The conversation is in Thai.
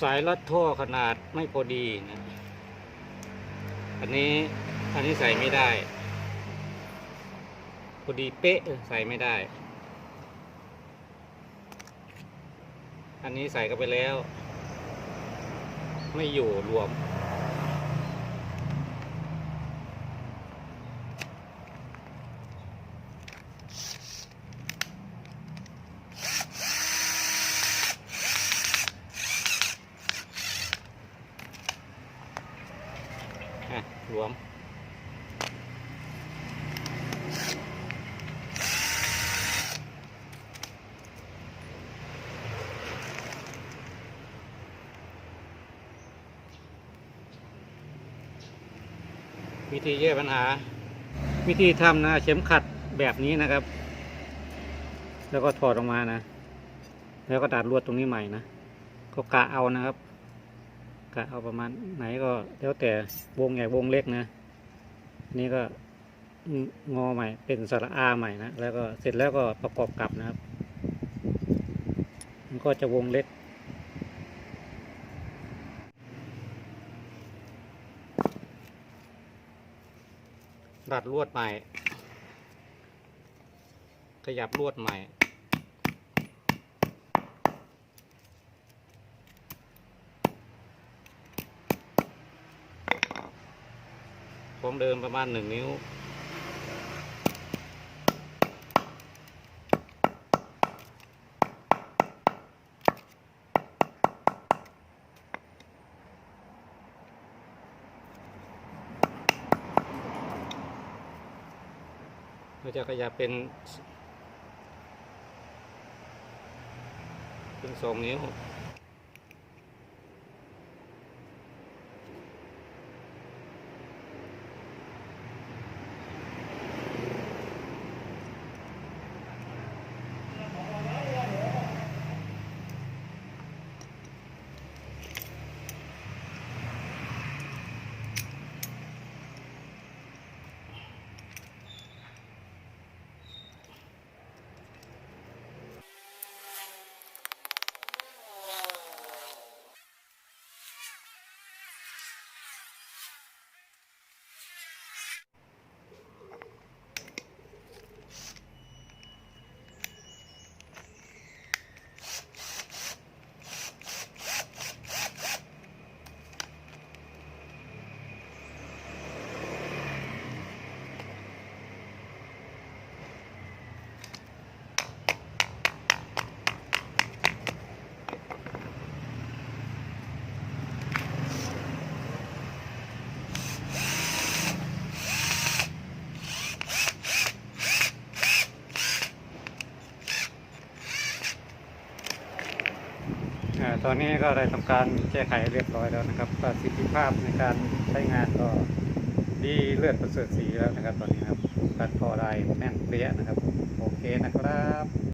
สายรัดท่อขนาดไม่พอดีนะอันนี้อันนี้ใส่ไม่ได้ พอดีเป๊ะใส่ไม่ได้ อันนี้ใส่เข้าไปแล้ว ไม่อยู่รวม วม วิธีแก้ปัญหา วิธีทำนะ เข็มขัดแบบนี้นะครับ แล้วก็ถอดออกมานะ แล้วก็ดัดลวดตรงนี้ใหม่นะ ก็กะเอานะครับ กะเอาประมาณไหนก็แล้วแต่วงใหญ่วงเล็กนะนี่ก็งอใหม่เป็นสระอาใหม่นะแล้วก็เสร็จแล้วก็ประกอบกลับนะครับ มันก็จะวงเล็กดัดลวดใหม่ ขยับลวดใหม่ ของเดิมประมาณหนึ่งนิ้ว เราจะขยับเป็น เป็นสองนิ้ว ตอนนี้ก็ได้ทำการแก้ไขเรียบร้อยแล้วนะครับประสิทธิภาพในการใช้งานก็ดีเลือดประเสริฐสีแล้วนะครับ ตอนนี้ครับตัดพอได้แน่นเปรี้ยนะครับ โอเคนะครับ